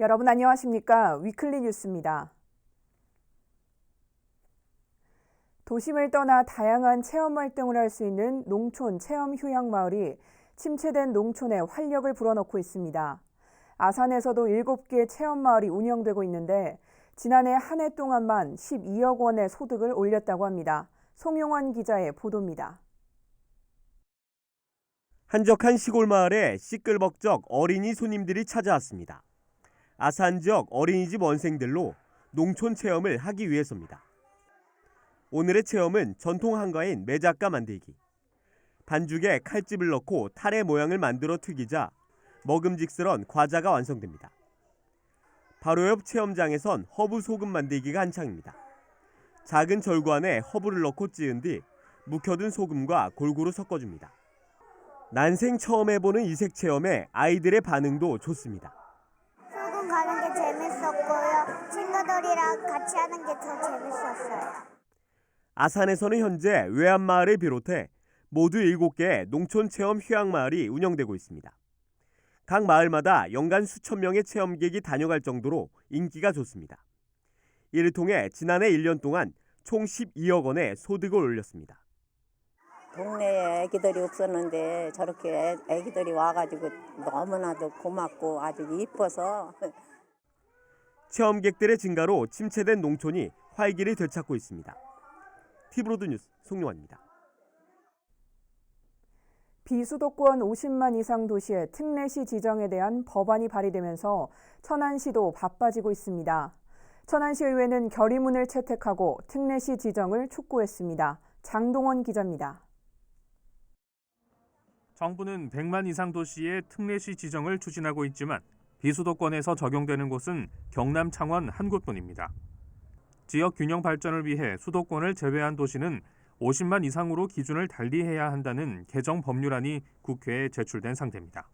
여러분 안녕하십니까? 위클리 뉴스입니다. 도심을 떠나 다양한 체험 활동을 할 수 있는 농촌 체험 휴양 마을이 침체된 농촌에 활력을 불어넣고 있습니다. 아산에서도 7개 체험 마을이 운영되고 있는데 지난해 한 해 동안만 12억 원의 소득을 올렸다고 합니다. 송용원 기자의 보도입니다. 한적한 시골 마을에 시끌벅적 어린이 손님들이 찾아왔습니다. 아산 지역 어린이집 원생들로 농촌 체험을 하기 위해서입니다. 오늘의 체험은 전통 한가인 매작가 만들기. 반죽에 칼집을 넣고 탈의 모양을 만들어 튀기자 먹음직스런 과자가 완성됩니다. 바로 옆 체험장에선 허브 소금 만들기가 한창입니다. 작은 절구 안에 허브를 넣고 찌은 뒤 묵혀둔 소금과 골고루 섞어줍니다. 난생 처음 해보는 이색 체험에 아이들의 반응도 좋습니다. 재밌었고요. 친구들이랑 같이 하는 게 더 재밌었어요. 아산에서는 현재 외암마을을 비롯해 모두 7개 농촌 체험 휴양마을이 운영되고 있습니다. 각 마을마다 연간 수천 명의 체험객이 다녀갈 정도로 인기가 좋습니다. 이를 통해 지난해 1년 동안 총 12억 원의 소득을 올렸습니다. 동네에 애기들이 없었는데 저렇게 애- 애기들이 와가지고 너무나도 고맙고 아주 이뻐서 체험객들의 증가로 침체된 농촌이 활기를 되찾고 있습니다. 티브로드 뉴스 송용환입니다. 비수도권 50만 이상 도시의 특례시 지정에 대한 법안이 발의되면서 천안시도 바빠지고 있습니다. 천안시 의회는 결의문을 채택하고 특례시 지정을 촉구했습니다. 장동원 기자입니다. 정부는 100만 이상 도시의 특례시 지정을 추진하고 있지만 비수도권에서 적용되는 곳은 경남 창원 한 곳뿐입니다. 지역 균형 발전을 위해 수도권을 제외한 도시는 50만 이상으로 기준을 달리해야 한다는 개정 법률안이 국회에 제출된 상태입니다.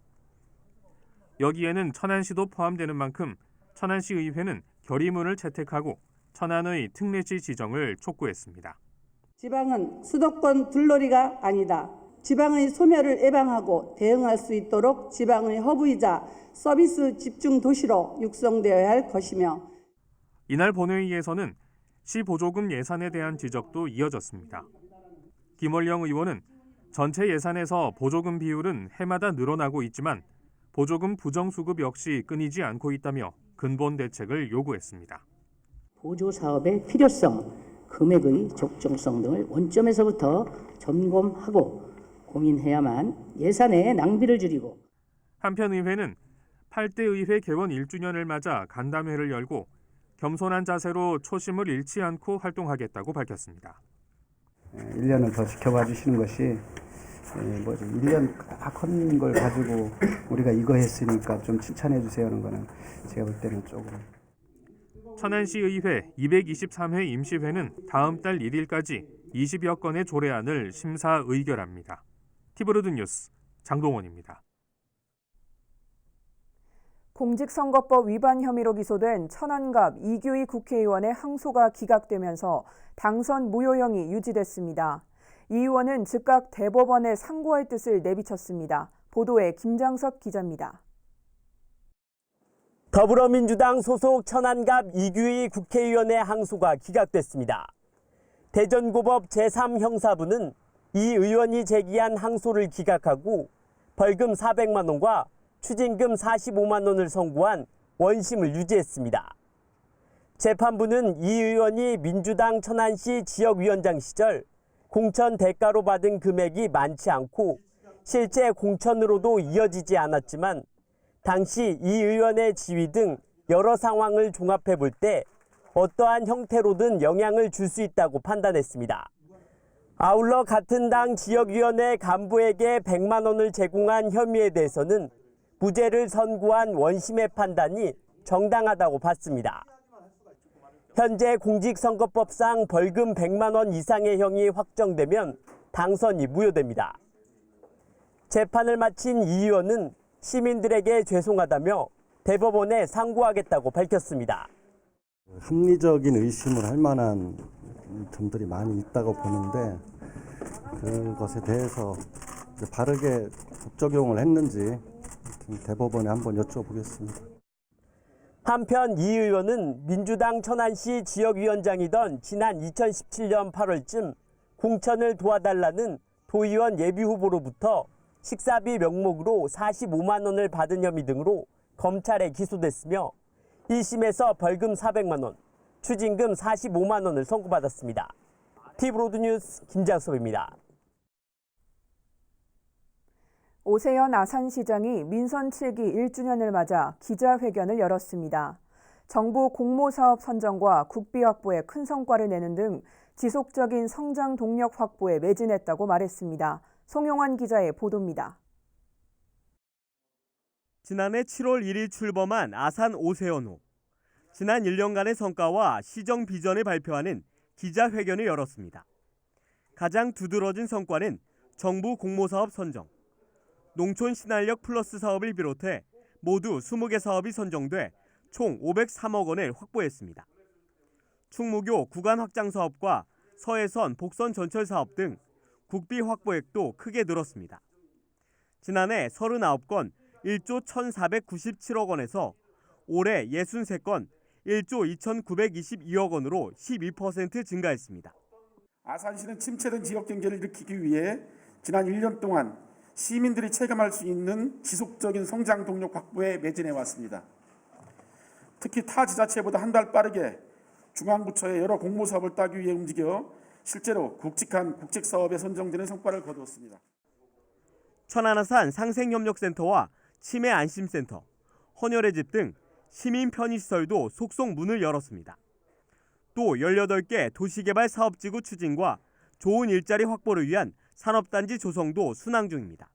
여기에는 천안시도 포함되는 만큼 천안시 의회는 결의문을 채택하고 천안의 특례시 지정을 촉구했습니다. 지방은 수도권 둘놀이가 아니다. 지방의 소멸을 예방하고 대응할 수 있도록 지방의 허브이자 서비스 집중 도시로 육성되어야 할 것이며 이날 본회의에서는 시 보조금 예산에 대한 지적도 이어졌습니다. 김월령 의원은 전체 예산에서 보조금 비율은 해마다 늘어나고 있지만 보조금 부정수급 역시 끊이지 않고 있다며 근본 대책을 요구했습니다. 보조 사업의 필요성, 금액의 적정성 등을 원점에서부터 점검하고 고민해야만 예산의 낭비를 줄이고 한편 의회는 8대 의회 개원 1주년을 맞아 간담회를 열고 겸손한 자세로 초심을 잃지 않고 활동하겠다고 밝혔습니다. 1년을 더 지켜봐 주시는 것이 예, 뭐지 1년 큰걸 가지고 우리가 이거 했으니까 좀 칭찬해 주세요 하는 거는 제가 볼 때는 조금 천안시 의회 223회 임시회는 다음 달 1일까지 20여 건의 조례안을 심사 의결합니다. 티브로드 뉴스 장동원입니다. 공직선거법 위반 혐의로 기소된 천안갑 이규희 국회의원의 항소가 기각되면서 당선 무효형이 유지됐습니다. 이 의원은 즉각 대법원에 상고할 뜻을 내비쳤습니다. 보도에 김장섭 기자입니다. 더불어민주당 소속 천안갑 이규희 국회의원의 항소가 기각됐습니다. 대전고법 제3형사부는 이 의원이 제기한 항소를 기각하고 벌금 400만 원과 추징금 45만 원을 선고한 원심을 유지했습니다. 재판부는 이 의원이 민주당 천안시 지역위원장 시절 공천 대가로 받은 금액이 많지 않고 실제 공천으로도 이어지지 않았지만 당시 이 의원의 지위 등 여러 상황을 종합해 볼 때 어떠한 형태로든 영향을 줄 수 있다고 판단했습니다. 아울러 같은 당 지역위원회 간부에게 100만 원을 제공한 혐의에 대해서는 무죄를 선고한 원심의 판단이 정당하다고 봤습니다. 현재 공직선거법상 벌금 100만 원 이상의 형이 확정되면 당선이 무효됩니다. 재판을 마친 이 의원은 시민들에게 죄송하다며 대법원에 상고하겠다고 밝혔습니다. 합리적인 의심을 할 만한 점들이 많이 있다고 보는데 그것에 대해서 바르게 법적용을 했는지 대법원에 한번 여쭤보겠습니다. 한편 이 의원은 민주당 천안시 지역위원장이던 지난 2017년 8월쯤 공천을 도와달라는 도의원 예비후보로부터 식사비 명목으로 45만 원을 받은 혐의 등으로 검찰에 기소됐으며 1심에서 벌금 400만 원, 추징금 45만 원을 선고받았습니다. 티브로드 뉴스 김장섭입니다. 오세현 아산시장이 민선 7기 1주년을 맞아 기자회견을 열었습니다. 정부 공모사업 선정과 국비 확보에 큰 성과를 내는 등 지속적인 성장 동력 확보에 매진했다고 말했습니다. 송용환 기자의 보도입니다. 지난해 7월 1일 출범한 아산 오세현호. 지난 1년간의 성과와 시정 비전을 발표하는 기자회견을 열었습니다. 가장 두드러진 성과는 정부 공모사업 선정. 농촌 신활력 플러스 사업을 비롯해 모두 20개 사업이 선정돼 총 503억 원을 확보했습니다. 충무교 구간 확장 사업과 서해선 복선 전철 사업 등 국비 확보액도 크게 늘었습니다. 지난해 39건 1조 1,497억 원에서 올해 63건 1조 2,922억 원으로 12% 증가했습니다. 아산시는 침체된 지역 경제를 일으키기 위해 지난 1년 동안 시민들이 체감할 수 있는 지속적인 성장 동력 확보에 매진해 왔습니다. 특히 타 지자체보다 한 달 빠르게 중앙부처의 여러 공모 사업을 따기 위해 움직여 실제로 굵직한 국책 사업에 선정되는 성과를 거두었습니다. 천안아산 상생협력센터와 치매 안심센터, 헌혈의 집 등 시민 편의시설도 속속 문을 열었습니다. 또 18개 도시개발 사업지구 추진과 좋은 일자리 확보를 위한 산업단지 조성도 순항 중입니다.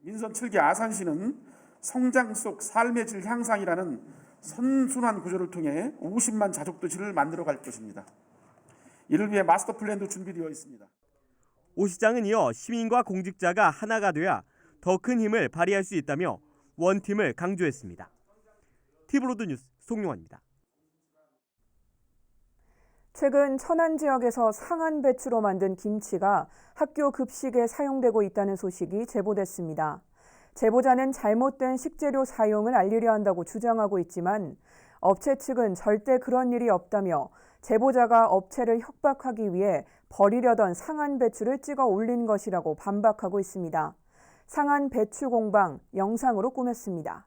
민선 7기 아산시는 성장 속 삶의 질 향상이라는 선순환 구조를 통해 50만 자족 도시를 만들어 갈 것입니다. 이를 위해 마스터 플랜도 준비되어 있습니다. 오 시장은 이어 시민과 공직자가 하나가 돼야 더 큰 힘을 발휘할 수 있다며 원팀을 강조했습니다. 티브로드 뉴스 송용환입니다. 최근 천안 지역에서 상한 배추로 만든 김치가 학교 급식에 사용되고 있다는 소식이 제보됐습니다. 제보자는 잘못된 식재료 사용을 알리려 한다고 주장하고 있지만 업체 측은 절대 그런 일이 없다며 제보자가 업체를 협박하기 위해 버리려던 상한 배추를 찍어 올린 것이라고 반박하고 있습니다. 상한 배추 공방 영상으로 꾸몄습니다.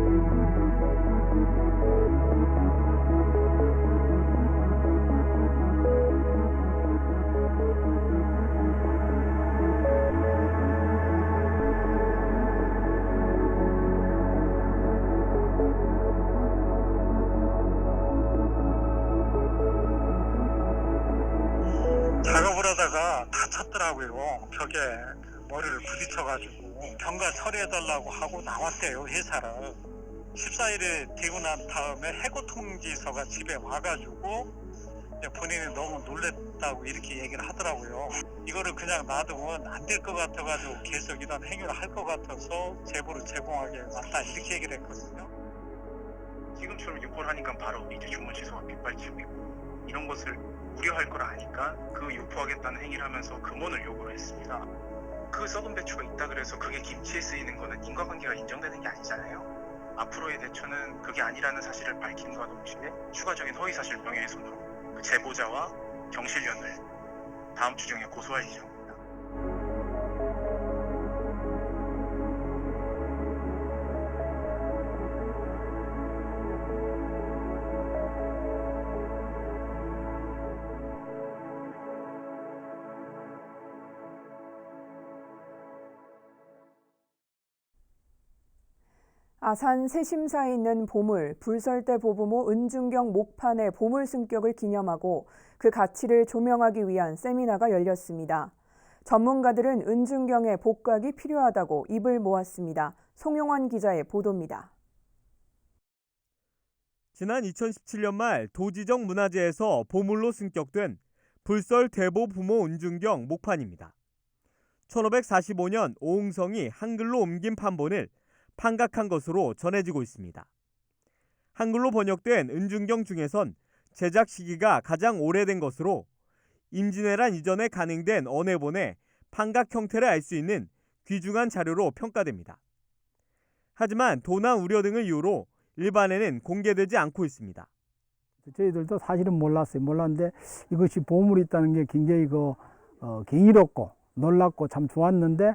다가 다쳤더라고요. 벽에 머리를 부딪혀가지고 경과 처리해달라고 하고 나왔대요 회사를. 14일에 되고 난 다음에 해고 통지서가 집에 와가지고 본인이 너무 놀랬다고 이렇게 얘기를 하더라고요. 이거를 그냥 놔두면 안 될 것 같아가지고 계속 이런 행위를 할 것 같아서 제보를 제공하게 왔다 이렇게 얘기를 했거든요. 지금처럼 유포를 하니까 바로 이제 주문 취소가 빗발치고 있고 이런 것을 우려할 걸 아니까 그 유포하겠다는 행위를 하면서 금원을 요구를 했습니다. 그 썩은 배추가 있다 그래서 그게 김치에 쓰이는 거는 인과관계가 인정되는 게 아니잖아요. 앞으로의 대처는 그게 아니라는 사실을 밝힘과 동시에 추가적인 허위사실 명예훼손으로 그 제보자와 경실련을 다음 주 중에 고소할 예정입니다. 아산 세심사에 있는 보물, 불설대 보부모 은중경 목판의 보물 승격을 기념하고 그 가치를 조명하기 위한 세미나가 열렸습니다. 전문가들은 은중경의 복각이 필요하다고 입을 모았습니다. 송용환 기자의 보도입니다. 지난 2017년 말 도지적 문화재에서 보물로 승격된 불설 대보 부모 은중경 목판입니다. 1545년 오흥성이 한글로 옮긴 판본을 판각한 것으로 전해지고 있습니다. 한글로 번역된 은중경 중에선 제작 시기가 가장 오래된 것으로 임진왜란 이전에 간행된 언해본의 판각 형태를 알 수 있는 귀중한 자료로 평가됩니다. 하지만 도난 우려 등을 이유로 일반에는 공개되지 않고 있습니다. 저희들도 사실은 몰랐어요. 몰랐는데 이것이 보물이 있다는 게 굉장히 그 어, 경이롭고 놀랍고 참 좋았는데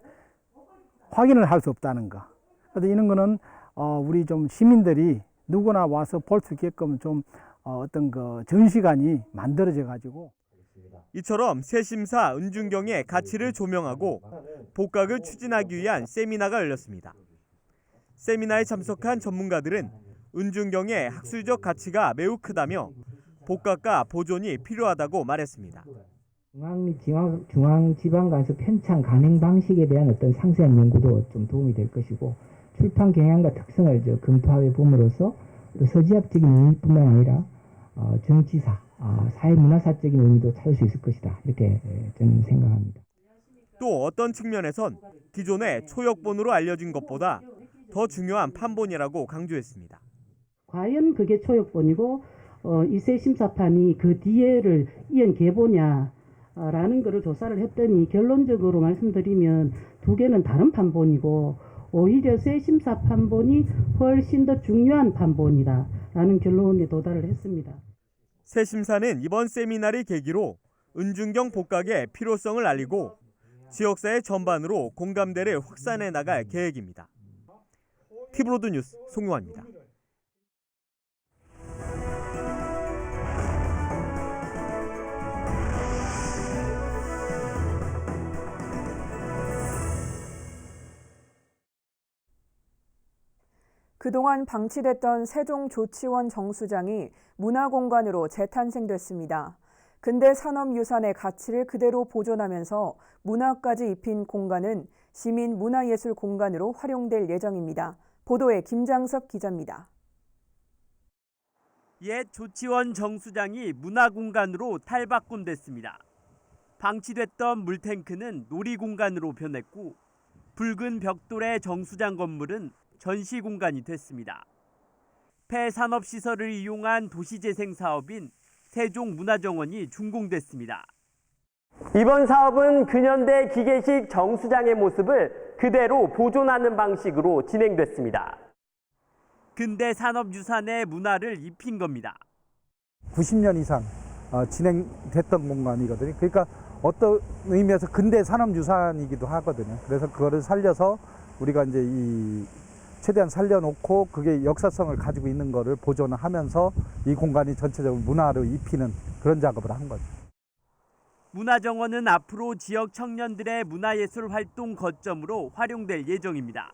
확인을 할 수 없다는 거. 그래서 이런 거는 어, 우리 좀 시민들이 누구나 와서 볼 수 있게끔 좀 어, 어떤 그 전시관이 만들어져 가지고 이처럼 세심사 은중경의 가치를 조명하고 복각을 추진하기 위한 세미나가 열렸습니다. 세미나에 참석한 전문가들은 은중경의 학술적 가치가 매우 크다며 복각과 보존이 필요하다고 말했습니다. 중앙 및 중앙, 중앙 지방 간수 편찬 간행 방식에 대한 어떤 상세한 연구도 좀 도움이 될 것이고 출판 경향과 특성을 저 검토하여 봄으로써 또 서지압적인 의미뿐만 아니라 어, 정치사, 어, 사회문화사적인 의미도 찾을 수 있을 것이다 이렇게 예, 저는 생각합니다. 또 어떤 측면에선 기존의 초역본으로 알려진 것보다 더 중요한 판본이라고 강조했습니다. 과연 그게 초역본이고 어, 이세 심사판이 그 뒤에를 이은 계보냐라는 것을 조사를 했더니 결론적으로 말씀드리면 두 개는 다른 판본이고 오히려 세 심사 판본이 훨씬 더 중요한 판본이다 라는 결론에 도달을 했습니다. 새 심사는 이번 세미나를 계기로 은중경 복각의 필요성을 알리고 지역사회 전반으로 공감대를 확산해 나갈 계획입니다. 티브로드 뉴스 송유환입니다. 그동안 방치됐던 세종 조치원 정수장이 문화공간으로 재탄생됐습니다. 근대 산업유산의 가치를 그대로 보존하면서 문화까지 입힌 공간은 시민 문화예술 공간으로 활용될 예정입니다. 보도에 김장섭 기자입니다. 옛 조치원 정수장이 문화공간으로 탈바꿈됐습니다. 방치됐던 물탱크는 놀이공간으로 변했고 붉은 벽돌의 정수장 건물은 전시 공간이 됐습니다. 폐산업시설을 이용한 도시재생 사업인 세종문화정원이 준공됐습니다. 이번 사업은 근현대 기계식 정수장의 모습을 그대로 보존하는 방식으로 진행됐습니다. 근대 산업유산의 문화를 입힌 겁니다. 90년 이상 어, 진행됐던 공간이거든요. 그러니까 어떤 의미에서 근대 산업유산이기도 하거든요. 그래서 그거를 살려서 우리가 이제 이 최대한 살려놓고 그게 역사성을 가지고 있는 거를 보존하면서 이 공간이 전체적으로 문화로 입히는 그런 작업을 한 거죠. 문화정원은 앞으로 지역 청년들의 문화예술 활동 거점으로 활용될 예정입니다.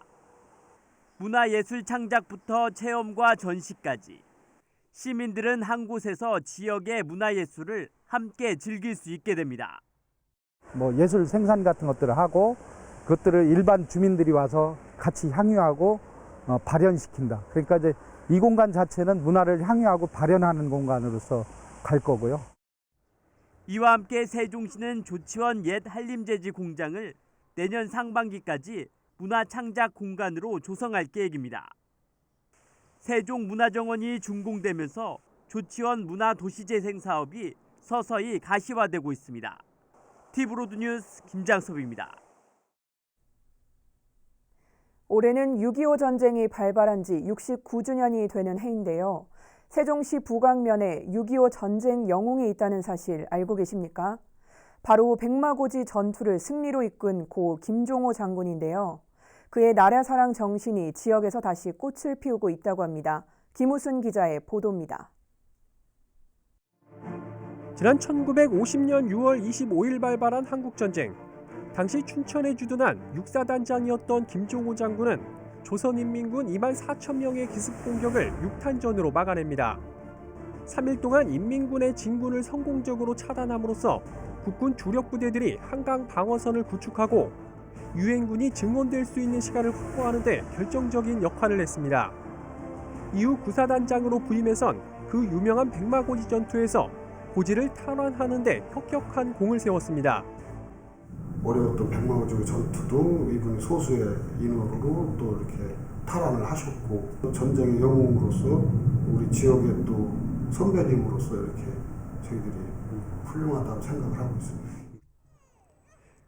문화예술 창작부터 체험과 전시까지 시민들은 한 곳에서 지역의 문화예술을 함께 즐길 수 있게 됩니다. 뭐 예술 생산 같은 것들을 하고 그것들을 일반 주민들이 와서 같이 향유하고 어, 발현시킨다. 그러니까 이제 이 공간 자체는 문화를 향유하고 발현하는 공간으로서 갈 거고요. 이와 함께 세종시는 조치원 옛 한림재지 공장을 내년 상반기까지 문화 창작 공간으로 조성할 계획입니다. 세종문화정원이 준공되면서 조치원 문화도시재생 사업이 서서히 가시화되고 있습니다. 티브로드 뉴스 김장섭입니다. 올해는 6.25 전쟁이 발발한 지 69주년이 되는 해인데요. 세종시 부광면에 6.25 전쟁 영웅이 있다는 사실 알고 계십니까? 바로 백마고지 전투를 승리로 이끈 고 김종호 장군인데요. 그의 나라 사랑 정신이 지역에서 다시 꽃을 피우고 있다고 합니다. 김우순 기자의 보도입니다. 지난 1950년 6월 25일 발발한 한국전쟁. 당시 춘천에 주둔한 육사단장이었던 김종호 장군은 조선인민군 2만 4천 명의 기습 공격을 6탄전으로 막아냅니다. 3일 동안 인민군의 진군을 성공적으로 차단함으로써 국군 주력 부대들이 한강 방어선을 구축하고 유엔군이 증원될 수 있는 시간을 확보하는 데 결정적인 역할을 했습니다. 이후 구사단장으로 부임해선 그 유명한 백마고지 전투에서 고지를 탈환하는 데 혁혁한 공을 세웠습니다. 어려웠던 백마고지 전투도 이분이 소수의 인원으로 또 이렇게 탈환을 하셨고 전쟁의 영웅으로서 우리 지역의 또 선배님으로서 이렇게 저희들이 훌륭하다고 생각을 하고 있습니다.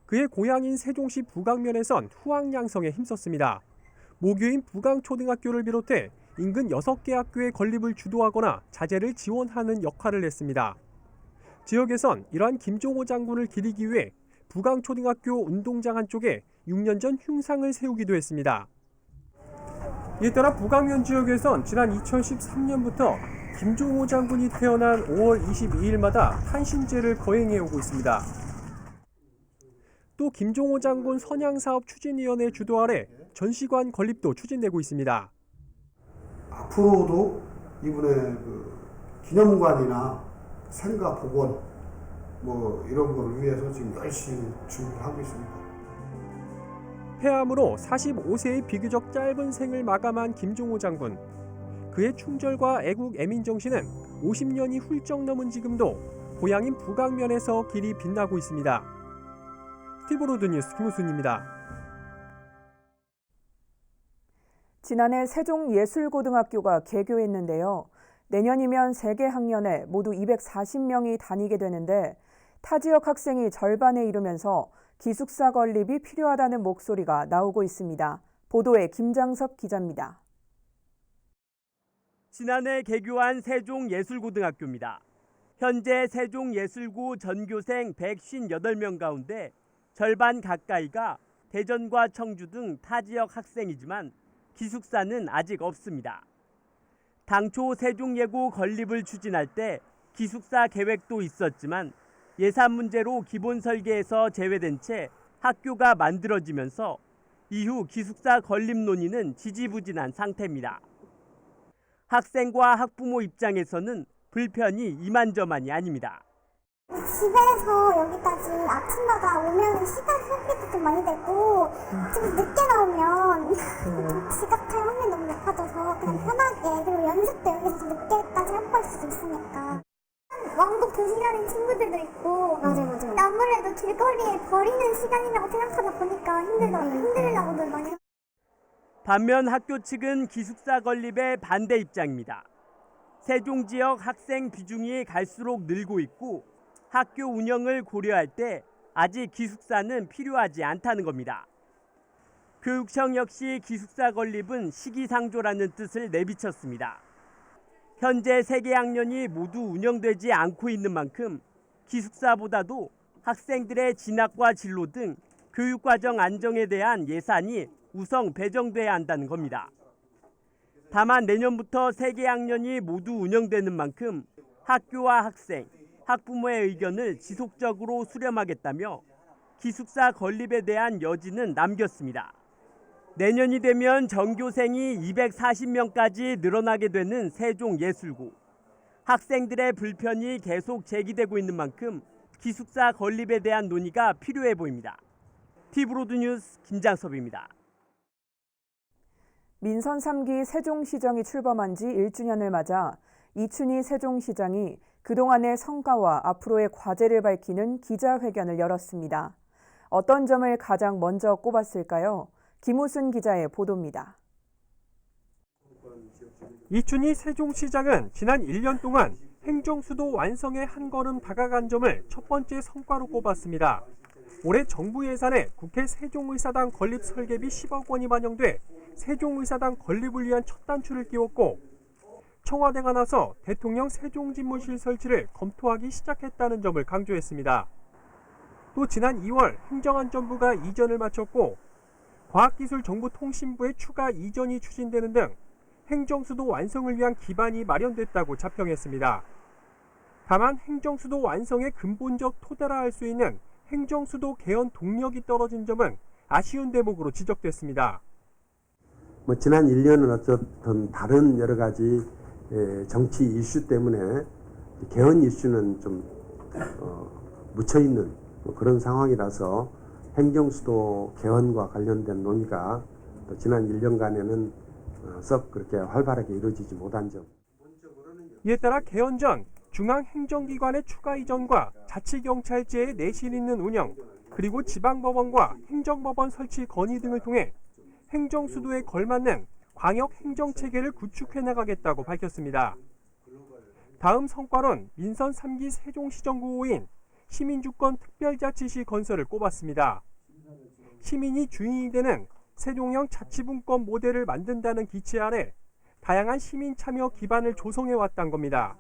그의 고향인 세종시 부강면에선 후황양성에 힘썼습니다. 모교인 부강초등학교를 비롯해 인근 6개 학교의 건립을 주도하거나 자재를 지원하는 역할을 했습니다. 지역에선 이러한 김종호 장군을 기리기 위해 부강초등학교 운동장 한쪽에 6년 전 흉상을 세우기도 했습니다. 이에 따라 부강면 지역에선 지난 2013년부터 김종호 장군이 태어난 5월 22일마다 탄신제를 거행해 오고 있습니다. 또 김종호 장군 선양사업 추진위원회 주도 아래 전시관 건립도 추진되고 있습니다. 앞으로도 이분의 그 기념관이나 생가 복원 뭐 이런 거를 위해서 지금 열심히 준비를 하고 있습니다. 폐암으로 45세의 비교적 짧은 생을 마감한 김종호 장군. 그의 충절과 애국 애민 정신은 50년이 훌쩍 넘은 지금도 고향인 부강면에서 길이 빛나고 있습니다. 티브로드 뉴스 김우순입니다. 지난해 세종예술고등학교가 개교했는데요. 내년이면 세개 학년에 모두 240명이 다니게 되는데 타 지역 학생이 절반에 이르면서 기숙사 건립이 필요하다는 목소리가 나오고 있습니다. 보도에 김장섭 기자입니다. 지난해 개교한 세종예술고등학교입니다. 현재 세종예술고 전교생 158명 가운데 절반 가까이가 대전과 청주 등 타 지역 학생이지만 기숙사는 아직 없습니다. 당초 세종예고 건립을 추진할 때 기숙사 계획도 있었지만 예산 문제로 기본 설계에서 제외된 채 학교가 만들어지면서 이후 기숙사 건립 논의는 지지부진한 상태입니다. 학생과 학부모 입장에서는 불편이 이만저만이 아닙니다. 집에서 여기까지 아침마다 오면 시간 소비도 좀 많이 되고 좀 늦게 나오면 좀 지각할 확률이 너무 높아져서 그냥 편하게 그리고 연습도 여기서 늦게까지 할 수도 있으니까 왕복 2시간인 친구들도 있고 맞아요 맞아요 아무래도 길거리에 버리는 시간이라고 생각하다 보니까 힘들더 힘들다고들 많이 하고 반면 학교 측은 기숙사 건립에 반대 입장입니다. 세종 지역 학생 비중이 갈수록 늘고 있고 학교 운영을 고려할 때 아직 기숙사는 필요하지 않다는 겁니다. 교육청 역시 기숙사 건립은 시기상조라는 뜻을 내비쳤습니다. 현재 세개 학년이 모두 운영되지 않고 있는 만큼 기숙사보다도 학생들의 진학과 진로 등 교육과정 안정에 대한 예산이 우선 배정돼야 한다는 겁니다. 다만 내년부터 세개 학년이 모두 운영되는 만큼 학교와 학생, 학부모의 의견을 지속적으로 수렴하겠다며 기숙사 건립에 대한 여지는 남겼습니다. 내년이 되면 전교생이 240명까지 늘어나게 되는 세종예술고. 학생들의 불편이 계속 제기되고 있는 만큼 기숙사 건립에 대한 논의가 필요해 보입니다. 티브로드 뉴스 김장섭입니다. 민선 3기 세종시정이 출범한 지 1주년을 맞아 이춘희 세종시장이 그동안의 성과와 앞으로의 과제를 밝히는 기자회견을 열었습니다. 어떤 점을 가장 먼저 꼽았을까요? 김우순 기자의 보도입니다. 이춘희 세종시장은 지난 1년 동안 행정수도 완성에 한 걸음 다가간 점을 첫 번째 성과로 꼽았습니다. 올해 정부 예산에 국회 세종의사당 건립 설계비 10억 원이 반영돼 세종의사당 건립을 위한 첫 단추를 끼웠고 청와대가 나서 대통령 세종집무실 설치를 검토하기 시작했다는 점을 강조했습니다. 또 지난 2월 행정안전부가 이전을 마쳤고 과학기술정보통신부의 추가 이전이 추진되는 등 행정수도 완성을 위한 기반이 마련됐다고 자평했습니다. 다만 행정수도 완성의 근본적 토대라 할 수 있는 행정수도 개헌 동력이 떨어진 점은 아쉬운 대목으로 지적됐습니다. 뭐 지난 1년은 어쨌든 다른 여러 가지 에, 정치 이슈 때문에 개헌 이슈는 좀 어, 묻혀 있는 뭐 그런 상황이라서 행정수도 개헌과 관련된 논의가 또 지난 1년간에는 어, 썩 그렇게 활발하게 이루어지지 못한 점. 이에 따라 개헌 전 중앙행정기관의 추가 이전과 자치경찰제의 내실 있는 운영, 그리고 지방법원과 행정법원 설치 건의 등을 통해 행정수도에 걸맞는 광역 행정체계를 구축해 나가겠다고 밝혔습니다. 다음 성과론 민선 3기 세종시정구호인 시민주권 특별자치시 건설을 꼽았습니다. 시민이 주인이 되는 세종형 자치분권 모델을 만든다는 기체 아래 다양한 시민 참여 기반을 조성해 왔단 겁니다.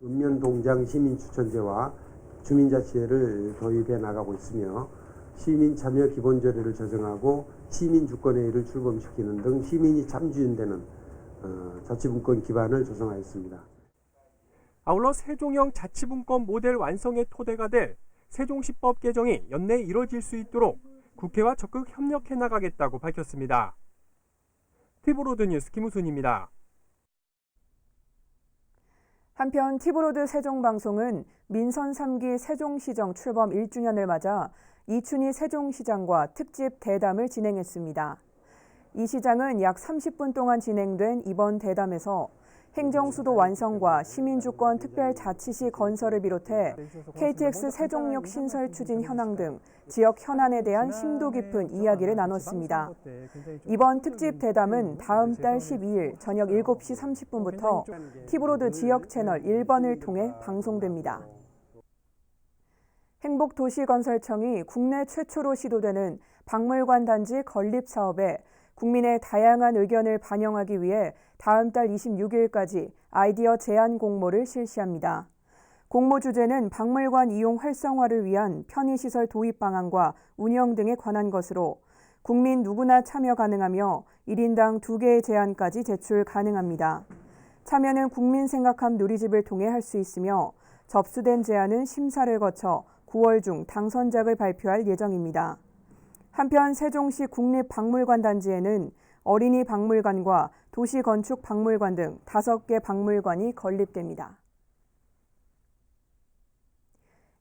읍면동장 시민추천제와 주민자치회를 도입해 나가고 있으며 시민 참여 기본조례를 조정하고 시민 주권회의를 출범시키는 등 시민이 참주인되는 어, 자치분권 기반을 조성하였습니다. 아울러 세종형 자치분권 모델 완성의 토대가 될 세종시법 개정이 연내 이뤄질 수 있도록 국회와 적극 협력해 나가겠다고 밝혔습니다. 티브로드 뉴스 김우순입니다. 한편 티브로드 세종방송은 민선 3기 세종시정 출범 1주년을 맞아 이춘희 세종시장과 특집 대담을 진행했습니다. 이 시장은 약 30분 동안 진행된 이번 대담에서 행정수도 완성과 시민주권 특별자치시 건설을 비롯해 KTX 세종역 신설 추진 현황 등 지역 현안에 대한 심도 깊은 이야기를 나눴습니다. 이번 특집 대담은 다음 달 12일 저녁 7시 30분부터 티브로드 지역 채널 1번을 통해 방송됩니다. 행복도시건설청이 국내 최초로 시도되는 박물관 단지 건립 사업에 국민의 다양한 의견을 반영하기 위해 다음 달 26일까지 아이디어 제안 공모를 실시합니다. 공모 주제는 박물관 이용 활성화를 위한 편의시설 도입 방안과 운영 등에 관한 것으로 국민 누구나 참여 가능하며 1인당 2개의 제안까지 제출 가능합니다. 참여는 국민 생각함 누리집을 통해 할 수 있으며 접수된 제안은 심사를 거쳐 9월 중 당선작을 발표할 예정입니다. 한편 세종시 국립박물관 단지에는 어린이 박물관과 도시건축 박물관 등 5개 박물관이 건립됩니다.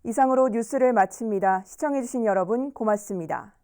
이상으로 뉴스를 마칩니다. 시청해주신 여러분 고맙습니다.